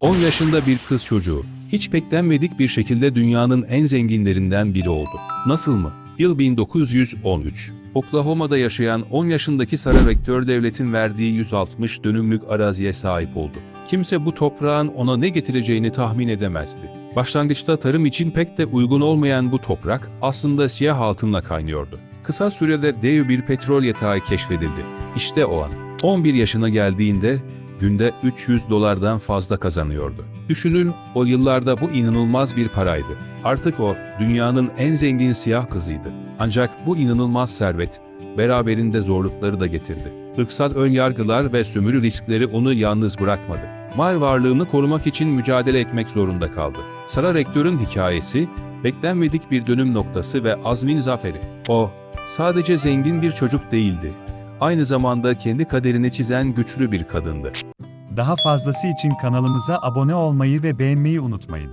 10 yaşında bir kız çocuğu, hiç beklenmedik bir şekilde dünyanın en zenginlerinden biri oldu. Nasıl mı? Yıl 1913. Oklahoma'da yaşayan 10 yaşındaki Sara Rektör devletin verdiği 160 dönümlük araziye sahip oldu. Kimse bu toprağın ona ne getireceğini tahmin edemezdi. Başlangıçta tarım için pek de uygun olmayan bu toprak aslında siyah altınla kaynıyordu. Kısa sürede dev bir petrol yatağı keşfedildi. İşte o an. 11 yaşına geldiğinde günde 300 dolardan fazla kazanıyordu. Düşünün o yıllarda bu inanılmaz bir paraydı. Artık o dünyanın en zengin siyah kızıydı. Ancak bu inanılmaz servet beraberinde zorlukları da getirdi. Irksal önyargılar ve sömürü riskleri onu yalnız bırakmadı. Mal varlığını korumak için mücadele etmek zorunda kaldı. Sara Rektör'ün hikayesi, beklenmedik bir dönüm noktası ve azmin zaferi. O, sadece zengin bir çocuk değildi. Aynı zamanda kendi kaderini çizen güçlü bir kadındı. Daha fazlası için kanalımıza abone olmayı ve beğenmeyi unutmayın.